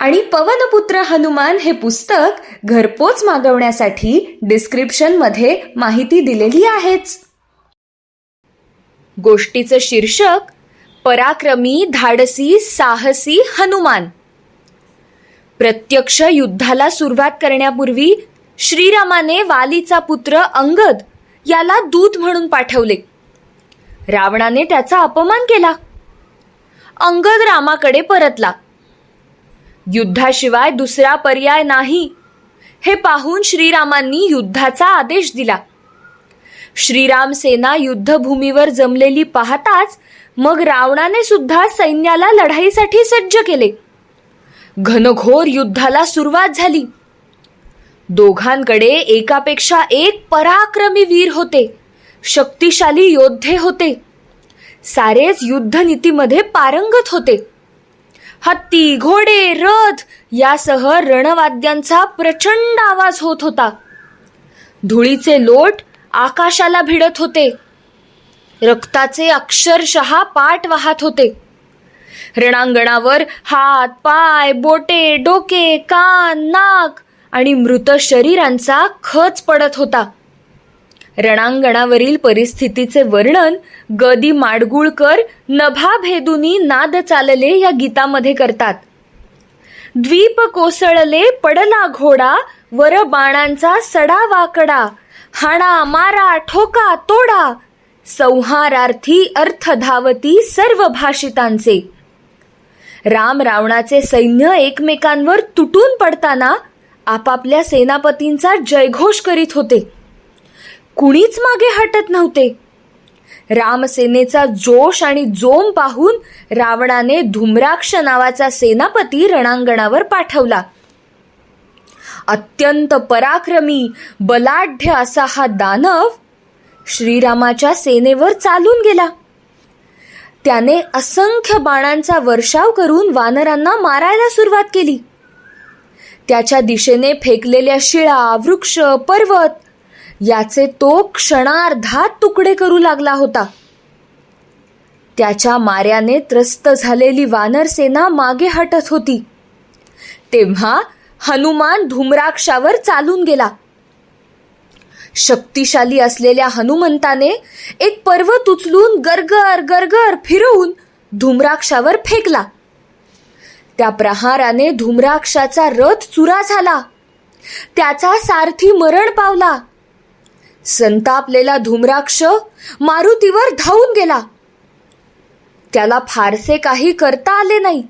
आणि पवनपुत्र हनुमान हे पुस्तक घरपोच मागवण्यासाठी डिस्क्रिप्शनमध्ये माहिती दिलेली आहेच. गोष्टीचं शीर्षक पराक्रमी धाडसी साहसी हनुमान. प्रत्यक्ष युद्धाला सुरुवात करण्यापूर्वी श्रीरामाने वालीचा पुत्र अंगद याला दूत म्हणून पाठवले. रावणाने त्याचा अपमान केला. अंगद रामाकडे परतला. युद्धाशिवाय दुसरा पर्याय नाही. हे पाहून श्रीरामांनी युद्धाचा आदेश दिला. श्रीराम सेना युद्धभूमीवर जमलेली पाहताच मग रावणाने सुद्धा सैन्याला लढाईसाठी सज्ज केले. घनघोर युद्धाला सुरुवात झाली. दोघांकडे एकापेक्षा एक पराक्रमी वीर होते. शक्तिशाली योद्धे होते. सारेच युद्धनीतीमध्ये पारंगत होते. हत्ती घोडे रथ यासह रणवाद्यांचा प्रचंड आवाज होत होता. धुळीचे लोट आकाशाला भिडत होते. रक्ताचे अक्षरशः पाठ वाहत होते. रणांगणावर हात पाय बोटे डोके कान नाक आणि मृत शरीरांचा खच पडत होता. रणांगणावरील परिस्थितीचे वर्णन गदी माडगुळकर नभा भेदुनी नाद चालले या गीतामध्ये करतात. द्वीप कोसळले पडला घोडा वर बाणांचा सडा वाकडा हाणा मारा ठोका तोडा संहारार्थी अर्थ धावती सर्व भाषितांचे राम रावणाचे सैन्य एकमेकांवर तुटून पडताना आपापल्या सेनापतींचा जयघोष करीत होते. कुणीच मागे हटत नव्हते. रामसेनेचा जोश आणि जोम पाहून रावणाने धुम्राक्ष नावाचा सेनापती रणांगणावर पाठवला. अत्यंत पराक्रमी बलाढ्य असा हा दानव श्रीरामाच्या सेनेवर चालून गेला. त्याने असंख्य बाणांचा वर्षाव करून वानरांना मारायला सुरुवात केली. त्याच्या दिशेने फेकलेल्या शिळा वृक्ष पर्वत याचे तो क्षणार्धात तुकडे करू लागला होता. त्याच्या माऱ्याने त्रस्त झालेली वानर सेना मागे हटत होती. तेव्हा हनुमान धूम्राक्षावर चालून गेला. शक्तिशाली असलेल्या हनुमंताने एक पर्वत उचलून गरगर गरगर फिरवून धुम्राक्षावर फेकला. त्या प्रहाराने धूम्राक्षाचा रथ चुरा झाला. त्याचा सारथी मरण पावला. संतापलेला धूम्राक्ष मारुतीवर धावून गेला. त्याला फारसे काही करता आले नाही.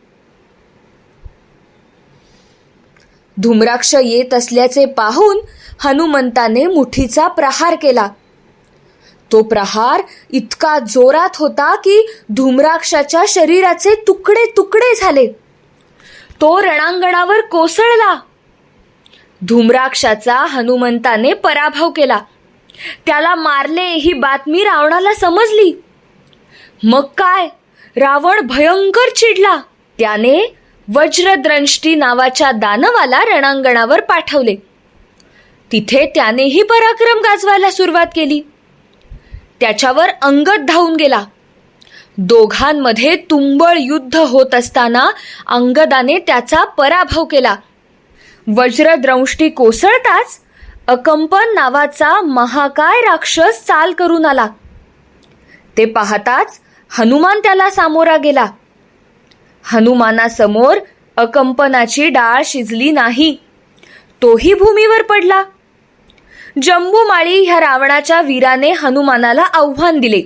धुम्राक्ष येत असल्याचे पाहून हनुमंताने मुठीचा प्रहार केला. तो प्रहार इतका जोरात होता की धूम्राक्षाच्या शरीराचे तुकडे तुकडे झाले. तो रणांगणावर कोसळला. धुम्राक्षाचा हनुमंताने पराभव केला. त्याला मारले ही बातमी रावणाला समजली. मग काय? रावण भयंकर चिडला. त्याने वज्रद्रंष्टी नावाच्या दानवाला रणांगणावर पाठवले. तिथे त्यानेही पराक्रम गाजवायला सुरुवात केली. त्याच्यावर अंगद धावून गेला. दोघांमध्ये तुंबळ युद्ध होत असताना अंगदाने त्याचा पराभव केला. वज्रद्रंष्टी कोसळताच अकंपन नावाचा महाकाय राक्षस चाल करून आला. ते पाहताच हनुमान त्याला सामोरा गेला. हनुमानासमोर अकंपनाची डाळ शिजली नाही. तोही भूमीवर पडला. जंबूमाळी ह्या रावणाच्या वीराने हनुमानाला आव्हान दिले.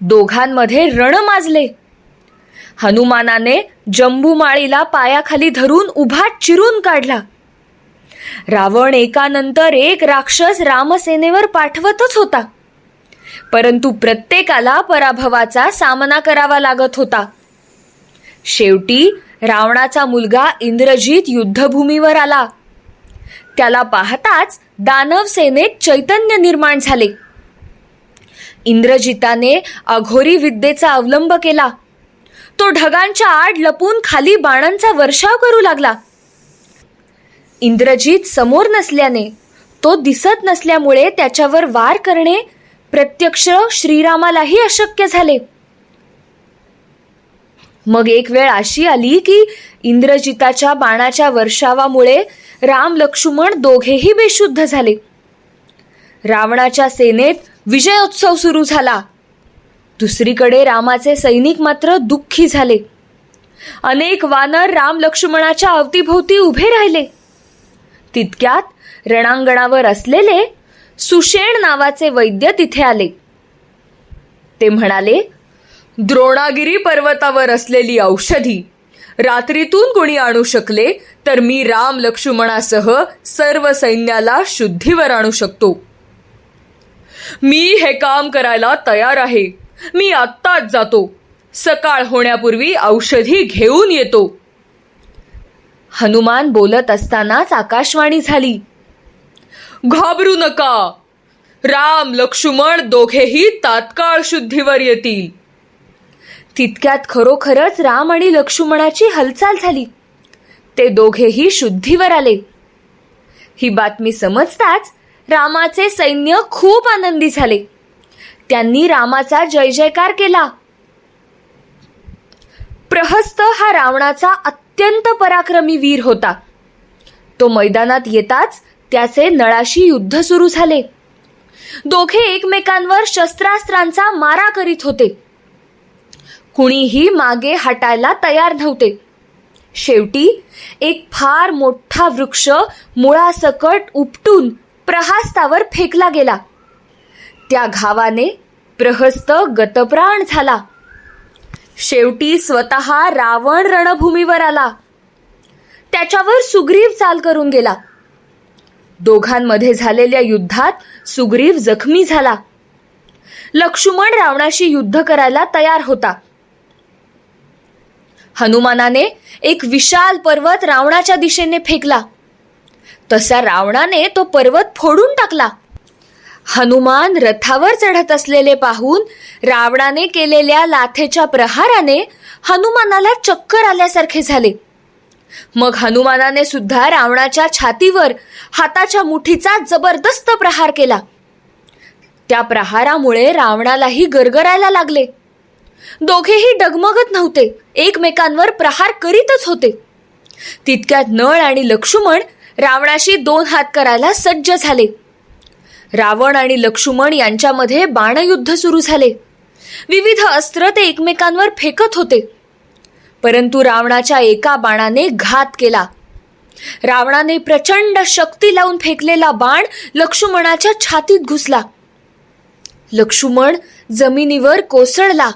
दोघांमध्ये रण माजले. हनुमानाने जंबूमाळीला पायाखाली धरून उभा चिरून काढला. रावण एकानंतर एक राक्षस रामसेनेवर पाठवतच होता. परंतु प्रत्येकाला पराभवाचा सामना करावा लागत होता. शेवटी रावणाचा मुलगा इंद्रजित युद्धभूमीवर आला. त्याला पाहताच दानव सेनेत चैतन्य निर्माण झाले. इंद्रजिताने अघोरी विद्येचा अवलंब केला. तो ढगांच्या आड लपून खाली बाणांचा वर्षाव करू लागला. इंद्रजित समोर नसल्याने तो दिसत नसल्यामुळे त्याच्यावर वार करणे प्रत्यक्ष श्रीरामालाही अशक्य झाले. मग एक वेळ अशी आली की इंद्रजिताच्या बाणाच्या वर्षावामुळे राम लक्ष्मण दोघेही बेशुद्ध झाले. रावणाच्या सेनेत विजयोत्सव सुरू झाला. दुसरीकडे रामाचे सैनिक मात्र दुःखी झाले. अनेक वानर राम लक्ष्मणाच्या अवतीभोवती उभे राहिले. तितक्यात रणांगणावर असलेले सुषेण नावाचे वैद्य तिथे आले. ते म्हणाले द्रोणागिरी पर्वतावर असलेली औषधी रात्रीतून कोणी आणू शकले तर मी राम लक्ष्मणासह सर्व सैन्याला शुद्धीवर आणू शकतो. मी हे काम करायला तयार आहे. मी आत्ताच जातो. सकाळ होण्यापूर्वी औषधी घेऊन येतो. हनुमान बोलत असतानाच आकाशवाणी झाली. घाबरू नका. राम लक्ष्मण दोघेही तात्काळ शुद्धीवर येतील. तितक्यात खरोखरच राम आणि लक्ष्मणाची हालचाल झाली. ते दोघेही शुद्धीवर आले. ही बातमी समजताच रामाचे सैन्य खूप आनंदी झाले. त्यांनी रामाचा जय जयकार केला. प्रहस्त हा रावणाचा अत्यंत पराक्रमी वीर होता. तो मैदानात येताच त्याचे नळाशी युद्ध सुरू झाले. दोघे एकमेकांवर शस्त्रास्त्रांचा मारा करीत होते. कुणीही मागे हटायला तयार नव्हते. शेवटी एक फार मोठा वृक्ष मुळासकट उपटून प्रहास्तावर फेकला गेला. त्या घावाने प्रहस्त गतप्राण झाला. शेवटी स्वतः रावण रणभूमीवर आला. त्याच्यावर सुग्रीव चाल करून गेला. दोघांमध्ये झालेल्या युद्धात सुग्रीव जखमी झाला. लक्ष्मण रावणाशी युद्ध करायला तयार होता. हनुमानाने एक विशाल पर्वत रावणाच्या दिशेने फेकला. तसा रावणाने तो पर्वत फोडून टाकला. हनुमान रथावर चढत असलेले पाहून रावणाने केलेल्या लाथेच्या प्रहाराने हनुमानाला चक्कर आल्यासारखे झाले. मग हनुमानाने सुद्धा रावणाच्या छातीवर हाताच्या मुठीचा जबरदस्त प्रहार केला. त्या प्रहारामुळे रावणालाही गरगरायला लागले. दोघेही डगमगत नव्हते एकमेकांवर प्रहार करीतच होते. तितक्यात नळ आणि लक्ष्मण रावणाशी दोन हात करायला सज्ज झाले. रावण आणि लक्ष्मण यांच्यामध्ये बाणयुद्ध सुरू झाले. विविध अस्त्र ते एकमेकांवर फेकत होते. परंतु रावणाच्या एका बाणाने घात केला. रावणाने प्रचंड शक्ती लावून फेकलेला बाण लक्ष्मणाच्या छातीत घुसला. लक्ष्मण जमिनीवर कोसळला.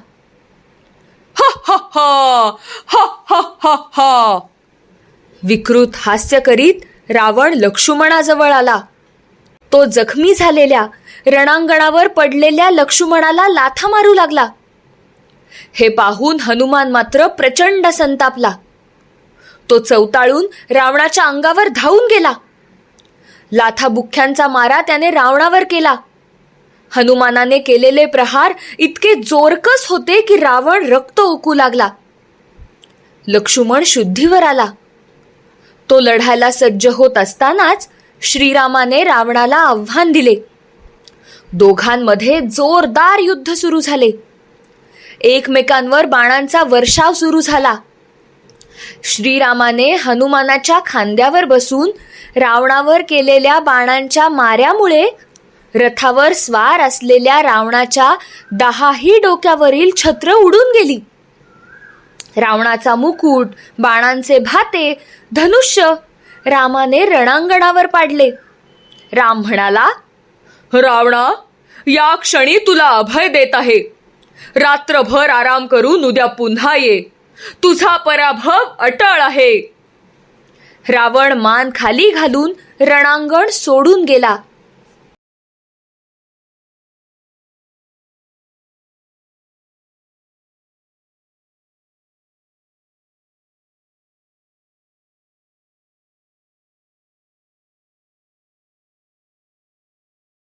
विकृत हास्य करीत रावण लक्ष्मणाजवळ आला. तो जखमी झालेल्या रणांगणावर पडलेल्या लक्ष्मणाला लाथा मारू लागला. हे पाहून हनुमान मात्र प्रचंड संतापला. तो चवताळून रावणाच्या अंगावर धावून गेला. लाथाबुख्यांचा मारा त्याने रावणावर केला. हनुमानाने केलेले प्रहार इतके जोरकस होते की रावण रक्त ओकू लागला. लक्ष्मण शुद्धीवर आला. तो लढायला सज्ज होत असतानाच श्रीरामाने रावणाला आव्हान दिले. दोघांमध्ये जोरदार युद्ध सुरू झाले. एकमेकांवर बाणांचा वर्षाव सुरू झाला. श्रीरामाने हनुमानाच्या खांद्यावर बसून रावणावर केलेल्या बाणांच्या माऱ्यामुळे रथावर स्वार असलेल्या रावणाच्या दहाही डोक्यावरील छत्र उडून गेली. रावणाचा मुकुट बाणांचे भाते धनुष्य रामाने रणांगणावर पाडले. राम म्हणाला रावणा या क्षणी तुला अभय देत आहे. रात्रभर आराम करून उद्या पुन्हा ये. तुझा पराभव अटळ आहे. रावण मान खाली घालून रणांगण सोडून गेला.